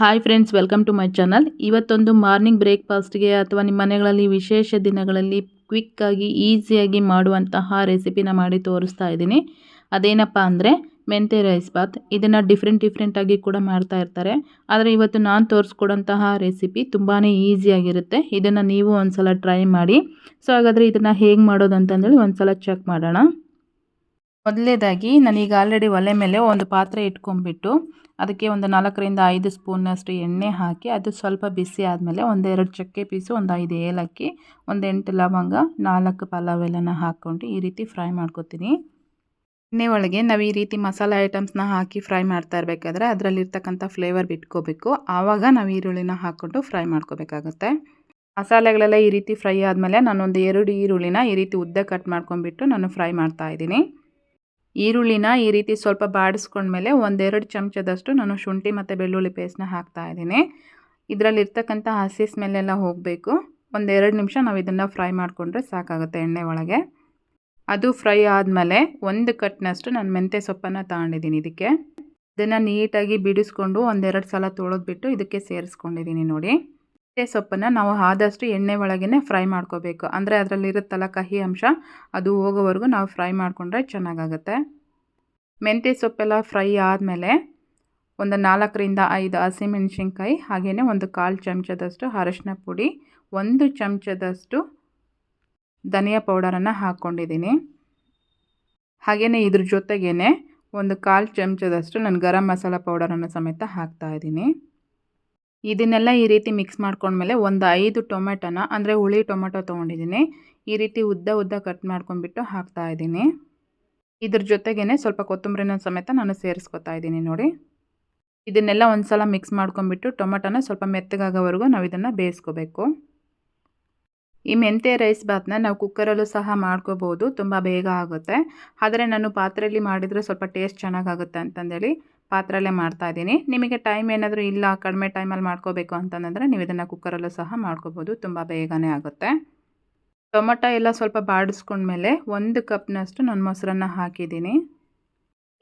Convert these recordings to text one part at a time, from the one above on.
Hi friends welcome to my channel ಇವತ್ತೊಂದು morning ಬ್ರೇಕ್ಫಾಸ್ಟ್ಗೆ ಅಥವಾ ನಿಮ್ಮ ಮನೆಗಳಲ್ಲಿ ವಿಶೇಷ ದಿನಗಳಲ್ಲಿ ಕ್ವಿಕ್ಕಾಗಿ ಈಸಿಯಾಗಿ ಮಾಡುವಂತಹ ರೆಸಿಪಿನ ಮಾಡಿ ತೋರಿಸ್ತಾ ಇದ್ದೀನಿ. ಅದೇನಪ್ಪ ಅಂದರೆ ಮೆಂತೆ ರೈಸ್ ಬಾತ್ ಇದನ್ನು ಡಿಫ್ರೆಂಟ್ ಡಿಫ್ರೆಂಟಾಗಿ ಕೂಡ ಮಾಡ್ತಾ ಇರ್ತಾರೆ. ಆದರೆ ಇವತ್ತು ನಾನು ತೋರಿಸ್ಕೊಡೋಂತಹ ರೆಸಿಪಿ ತುಂಬಾ ಈಸಿಯಾಗಿರುತ್ತೆ ಇದನ್ನು ನೀವು ಒಂದು ಸಲ ಟ್ರೈ ಮಾಡಿ. ಸೊ ಹಾಗಾದರೆ ಇದನ್ನು ಹೇಗೆ ಮಾಡೋದು ಅಂತಂದೇಳಿ ಒಂದು ಸಲ ಚೆಕ್ ಮಾಡೋಣ. ಮೊದಲೇದಾಗಿ ನಾನೀಗ ಆಲ್ರೆಡಿ ಒಲೆ ಮೇಲೆ ಒಂದು ಪಾತ್ರೆ ಇಟ್ಕೊಂಡ್ಬಿಟ್ಟು ಅದಕ್ಕೆ ಒಂದು ನಾಲ್ಕರಿಂದ ಐದು ಸ್ಪೂನಷ್ಟು ಎಣ್ಣೆ ಹಾಕಿ ಅದು ಸ್ವಲ್ಪ ಬಿಸಿ ಆದಮೇಲೆ ಒಂದೆರಡು ಚಕ್ಕೆ ಪೀಸು, ಒಂದು ಐದು ಏಲಕ್ಕಿ, ಒಂದು ಎಂಟು ಲವಂಗ, ನಾಲ್ಕು ಪಲಾವ್ ಎಲ್ಲನ ಹಾಕ್ಕೊಂಡು ಈ ರೀತಿ ಫ್ರೈ ಮಾಡ್ಕೊತೀನಿ. ಎಣ್ಣೆ ಒಳಗೆ ನಾವು ಈ ರೀತಿ ಮಸಾಲೆ ಐಟಮ್ಸ್ನ ಹಾಕಿ ಫ್ರೈ ಮಾಡ್ತಾ ಇರಬೇಕಾದ್ರೆ ಅದರಲ್ಲಿರ್ತಕ್ಕಂಥ ಫ್ಲೇವರ್ ಬಿಟ್ಕೋಬೇಕು. ಆವಾಗ ನಾವು ಈರುಳ್ಳಿನ ಹಾಕ್ಕೊಂಡು ಫ್ರೈ ಮಾಡ್ಕೋಬೇಕಾಗತ್ತೆ. ಮಸಾಲೆಗಳೆಲ್ಲ ಈ ರೀತಿ ಫ್ರೈ ಆದಮೇಲೆ ನಾನೊಂದು ಎರಡು ಈರುಳ್ಳಿನ ಈ ರೀತಿ ಉದ್ದ ಕಟ್ ಮಾಡ್ಕೊಂಡ್ಬಿಟ್ಟು ನಾನು ಫ್ರೈ ಮಾಡ್ತಾ ಇದ್ದೀನಿ. ಈರುಳ್ಳಿನ ಈ ರೀತಿ ಸ್ವಲ್ಪ ಬಾಡಿಸ್ಕೊಂಡ್ಮೇಲೆ ಒಂದೆರಡು ಚಮಚದಷ್ಟು ನಾನು ಶುಂಠಿ ಮತ್ತು ಬೆಳ್ಳುಳ್ಳಿ ಪೇಸ್ಟ್ನ ಹಾಕ್ತಾ ಇದ್ದೀನಿ. ಇದರಲ್ಲಿರ್ತಕ್ಕಂಥ ಹಸಿ ಸ್ಮೆಲ್ಲೆಲ್ಲ ಹೋಗಬೇಕು. ಒಂದೆರಡು ನಿಮಿಷ ನಾವು ಇದನ್ನು ಫ್ರೈ ಮಾಡಿಕೊಂಡ್ರೆ ಸಾಕಾಗುತ್ತೆ ಎಣ್ಣೆ ಒಳಗೆ. ಅದು ಫ್ರೈ ಆದಮೇಲೆ ಒಂದು ಕಟ್ನಷ್ಟು ನಾನು ಮೆಂತ್ಯ ಸೊಪ್ಪನ್ನು ತಗೊಂಡಿದ್ದೀನಿ ಇದಕ್ಕೆ. ಇದನ್ನು ನೀಟಾಗಿ ಬಿಡಿಸ್ಕೊಂಡು ಒಂದೆರಡು ಸಲ ತೊಳೆದ್ಬಿಟ್ಟು ಇದಕ್ಕೆ ಸೇರಿಸ್ಕೊಂಡಿದ್ದೀನಿ ನೋಡಿ. ಸೊಪ್ಪನ್ನು ನಾವು ಆದಷ್ಟು ಎಣ್ಣೆ ಒಳಗೇ ಫ್ರೈ ಮಾಡ್ಕೋಬೇಕು. ಅಂದರೆ ಅದರಲ್ಲಿರುತ್ತಲ್ಲ ಕಹಿ ಅಂಶ ಅದು ಹೋಗೋವರೆಗೂ ನಾವು ಫ್ರೈ ಮಾಡಿಕೊಂಡ್ರೆ ಚೆನ್ನಾಗಾಗುತ್ತೆ. ಮೆಂತ್ಯ ಸೊಪ್ಪೆಲ್ಲ ಫ್ರೈ ಆದಮೇಲೆ ಒಂದು ನಾಲ್ಕರಿಂದ ಐದು ಹಸಿಮೆಣ್ಸಿನ್ಕಾಯಿ ಹಾಗೆಯೇ ಒಂದು ಕಾಲು ಚಮಚದಷ್ಟು ಅರಶಿನ ಪುಡಿ, ಒಂದು ಚಮಚದಷ್ಟು ಧನಿಯಾ ಪೌಡರನ್ನು ಹಾಕ್ಕೊಂಡಿದ್ದೀನಿ. ಹಾಗೆಯೇ ಇದ್ರ ಜೊತೆಗೇ ಒಂದು ಕಾಲು ಚಮಚದಷ್ಟು ನಾನು ಗರಂ ಮಸಾಲ ಪೌಡರನ್ನು ಸಮೇತ ಹಾಕ್ತಾಯಿದ್ದೀನಿ ಇದನ್ನೆಲ್ಲ ಈ ರೀತಿ ಮಿಕ್ಸ್ ಮಾಡ್ಕೊಂಡ್ಮೇಲೆ ಒಂದು ಐದು ಟೊಮೆಟೊನ, ಅಂದರೆ ಹುಳಿ ಟೊಮೆಟೊ ತೊಗೊಂಡಿದ್ದೀನಿ. ಈ ರೀತಿ ಉದ್ದ ಉದ್ದ ಕಟ್ ಮಾಡ್ಕೊಂಡ್ಬಿಟ್ಟು ಹಾಕ್ತಾ ಇದ್ದೀನಿ. ಇದ್ರ ಜೊತೆಗೇ ಸ್ವಲ್ಪ ಕೊತ್ತಂಬರಿನ ಸಮೇತ ನಾನು ಸೇರಿಸ್ಕೊತಾ ಇದ್ದೀನಿ ನೋಡಿ. ಇದನ್ನೆಲ್ಲ ಒಂದು ಸಲ ಮಿಕ್ಸ್ ಮಾಡ್ಕೊಂಡ್ಬಿಟ್ಟು ಟೊಮೆಟೊನ ಸ್ವಲ್ಪ ಮೆತ್ತಗಾಗೋವರೆಗೂ ನಾವು ಇದನ್ನು ಬೇಯಿಸ್ಕೋಬೇಕು. ಈ ಮೆಂತ್ಯ ರೈಸ್ ಬಾತ್ನ ನಾವು ಕುಕ್ಕರಲ್ಲೂ ಸಹ ಮಾಡ್ಕೋಬೋದು, ತುಂಬ ಬೇಗ ಆಗುತ್ತೆ. ಆದರೆ ನಾನು ಪಾತ್ರೆಯಲ್ಲಿ ಮಾಡಿದರೆ ಸ್ವಲ್ಪ ಟೇಸ್ಟ್ ಚೆನ್ನಾಗಾಗುತ್ತೆ ಅಂತಂದೇಳಿ ಪಾತ್ರೆಯಲ್ಲೇ ಮಾಡ್ತಾಯಿದ್ದೀನಿ ನಿಮಗೆ ಟೈಮ್ ಏನಾದರೂ ಇಲ್ಲ, ಕಡಿಮೆ ಟೈಮಲ್ಲಿ ಮಾಡ್ಕೋಬೇಕು ಅಂತಂದರೆ ನೀವು ಇದನ್ನು ಕುಕ್ಕರಲ್ಲೂ ಸಹ ಮಾಡ್ಕೋಬೋದು. ತುಂಬ ಬೇಗನೆ ಆಗುತ್ತೆ. ಟೊಮೊಟೊ ಎಲ್ಲ ಸ್ವಲ್ಪ ಬಾಡಿಸ್ಕೊಂಡ್ಮೇಲೆ ಒಂದು ಕಪ್ನಷ್ಟು ನಾನು ಮೊಸರನ್ನು ಹಾಕಿದ್ದೀನಿ.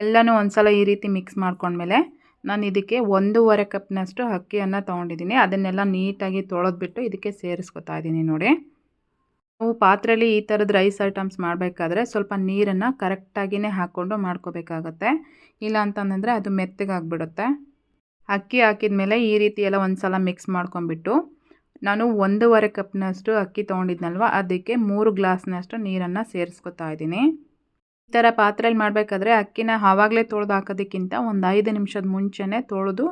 ಎಲ್ಲನೂ ಒಂದು ಸಲ ಈ ರೀತಿ ಮಿಕ್ಸ್ ಮಾಡ್ಕೊಂಡ್ಮೇಲೆ ನಾನು ಇದಕ್ಕೆ ಒಂದೂವರೆ ಕಪ್ನಷ್ಟು ಅಕ್ಕಿಯನ್ನು ತೊಗೊಂಡಿದ್ದೀನಿ. ಅದನ್ನೆಲ್ಲ ನೀಟಾಗಿ ತೊಳೆದ್ಬಿಟ್ಟು ಇದಕ್ಕೆ ಸೇರಿಸ್ಕೊತಾ ಇದ್ದೀನಿ ನೋಡಿ. ನಾವು ಪಾತ್ರೆಯಲ್ಲಿ ಈ ಥರದ ರೈಸ್ ಐಟಮ್ಸ್ ಮಾಡಬೇಕಾದ್ರೆ ಸ್ವಲ್ಪ ನೀರನ್ನು ಕರೆಕ್ಟಾಗಿಯೇ ಹಾಕ್ಕೊಂಡು ಮಾಡ್ಕೋಬೇಕಾಗತ್ತೆ. ಇಲ್ಲ ಅಂತಂದರೆ ಅದು ಮೆತ್ತಗಾಗ್ಬಿಡುತ್ತೆ. ಅಕ್ಕಿ ಹಾಕಿದ ಮೇಲೆ ಈ ರೀತಿ ಎಲ್ಲ ಒಂದು ಸಲ ಮಿಕ್ಸ್ ಮಾಡ್ಕೊಂಬಿಟ್ಟು ನಾನು ಒಂದೂವರೆ ಕಪ್ನಷ್ಟು ಅಕ್ಕಿ ತೊಗೊಂಡಿದ್ನಲ್ವ, ಅದಕ್ಕೆ ಮೂರು ಗ್ಲಾಸ್ನಷ್ಟು ನೀರನ್ನು ಸೇರಿಸ್ಕೊತಾ ಇದ್ದೀನಿ. ಈ ಥರ ಪಾತ್ರೆಯಲ್ಲಿ ಮಾಡಬೇಕಾದ್ರೆ ಅಕ್ಕಿನ ಆವಾಗಲೇ ತೊಳೆದು ಹಾಕೋದಕ್ಕಿಂತ ಒಂದು ಐದು ನಿಮಿಷದ ಮುಂಚೆನೇ ತೊಳೆದು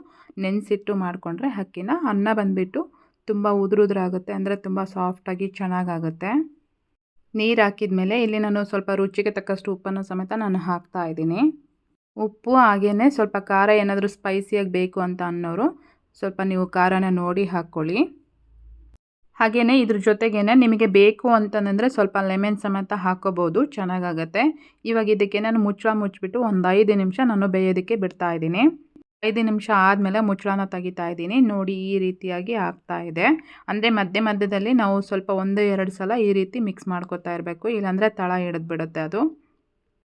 ನೆನೆಸಿಟ್ಟು ಮಾಡಿಕೊಂಡ್ರೆ ಅಕ್ಕಿನ ಅನ್ನ ಬಂದುಬಿಟ್ಟು ತುಂಬ ಉದುರುದ್ರಾಗುತ್ತೆ ಅಂದರೆ ತುಂಬ ಸಾಫ್ಟಾಗಿ ಚೆನ್ನಾಗಾಗುತ್ತೆ. ನೀರು ಹಾಕಿದ ಮೇಲೆ ಇಲ್ಲಿ ನಾನು ಸ್ವಲ್ಪ ರುಚಿಗೆ ತಕ್ಕಷ್ಟು ಉಪ್ಪನ್ನು ಸಮೇತ ನಾನು ಹಾಕ್ತಾ ಇದ್ದೀನಿ. ಉಪ್ಪು ಹಾಗೆಯೇ ಸ್ವಲ್ಪ ಖಾರ ಏನಾದರೂ ಸ್ಪೈಸಿಯಾಗಿ ಬೇಕು ಅಂತ ಅನ್ನೋರು ಸ್ವಲ್ಪ ನೀವು ಖಾರನ ನೋಡಿ ಹಾಕ್ಕೊಳ್ಳಿ ಹಾಗೆಯೇ ಇದ್ರ ಜೊತೆಗೇ ನಿಮಗೆ ಬೇಕು ಅಂತಂದರೆ ಸ್ವಲ್ಪ ಲೆಮೆನ್ ಸಮೇತ ಹಾಕೋಬೋದು, ಚೆನ್ನಾಗಾಗತ್ತೆ. ಇವಾಗ ಇದಕ್ಕೆ ನಾನು ಮುಚ್ಚಳ ಮುಚ್ಚಿಬಿಟ್ಟು ಒಂದು ಐದು ನಿಮಿಷ ನಾನು ಬೇಯೋದಕ್ಕೆ ಬಿಡ್ತಾ ಇದ್ದೀನಿ. ಐದು ನಿಮಿಷ ಆದಮೇಲೆ ಮುಚ್ಚಳನ ತೆಗಿತಾ ಇದ್ದೀನಿ. ನೋಡಿ ಈ ರೀತಿಯಾಗಿ ಆಗ್ತಾ ಇದೆ. ಅಂದರೆ ಮಧ್ಯ ಮಧ್ಯದಲ್ಲಿ ನಾವು ಸ್ವಲ್ಪ ಒಂದು, ಎರಡು ಸಲ ಈ ರೀತಿ ಮಿಕ್ಸ್ ಮಾಡ್ಕೋತಾ ಇರಬೇಕು. ಇಲ್ಲಾಂದರೆ ತಳ ಹಿಡಿದು ಬಿಡುತ್ತೆ ಅದು.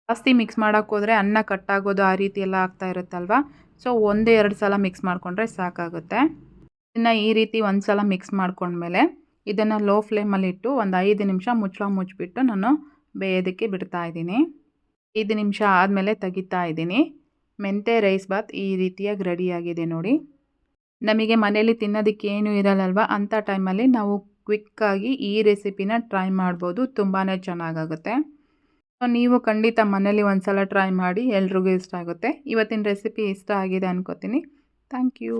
ಜಾಸ್ತಿ ಮಿಕ್ಸ್ ಮಾಡೋಕ್ಕೋದ್ರೆ ಅನ್ನ ಕಟ್ಟಾಗೋದು ಆ ರೀತಿ ಎಲ್ಲ ಆಗ್ತಾ ಇರುತ್ತಲ್ವ? ಸೊ ಒಂದು, ಎರಡು ಸಲ ಮಿಕ್ಸ್ ಮಾಡಿಕೊಂಡ್ರೆ ಸಾಕಾಗುತ್ತೆ. ಇದನ್ನು ಈ ರೀತಿ ಒಂದು ಸಲ ಮಿಕ್ಸ್ ಮಾಡ್ಕೊಂಡ್ಮೇಲೆ ಇದನ್ನು ಲೋ ಫ್ಲೇಮಲ್ಲಿ ಇಟ್ಟು ಒಂದು ಐದು ನಿಮಿಷ ಮುಚ್ಚಳ ಮುಚ್ಚಿಬಿಟ್ಟು ನಾನು ಬೇಯೋದಕ್ಕೆ ಬಿಡ್ತಾ ಇದ್ದೀನಿ. ಐದು ನಿಮಿಷ ಆದಮೇಲೆ ತೆಗಿತಾ ಇದ್ದೀನಿ. ಮೆಂತೆ ರೈಸ್ ಬಾತ್ ಈ ರೀತಿಯಾಗಿ ರೆಡಿಯಾಗಿದೆ ನೋಡಿ. ನಮಗೆ ಮನೇಲಿ ತಿನ್ನೋದಕ್ಕೆ ಏನು ಇರಲ್ಲಲ್ವ? ಅಂಥ ಟೈಮಲ್ಲಿ ನಾವು ಕ್ವಿಕ್ಕಾಗಿ ಈ ರೆಸಿಪಿನ ಟ್ರೈ ಮಾಡ್ಬೋದು. ತುಂಬಾ ಚೆನ್ನಾಗಾಗುತ್ತೆ. ನೀವು ಖಂಡಿತ ಮನೇಲಿ ಒಂದು ಸಲ ಟ್ರೈ ಮಾಡಿ ಎಲ್ರಿಗೂ ಇಷ್ಟ ಆಗುತ್ತೆ. ಇವತ್ತಿನ ರೆಸಿಪಿ ಇಷ್ಟ ಆಗಿದೆ ಅನ್ಕೋತೀನಿ. Thank you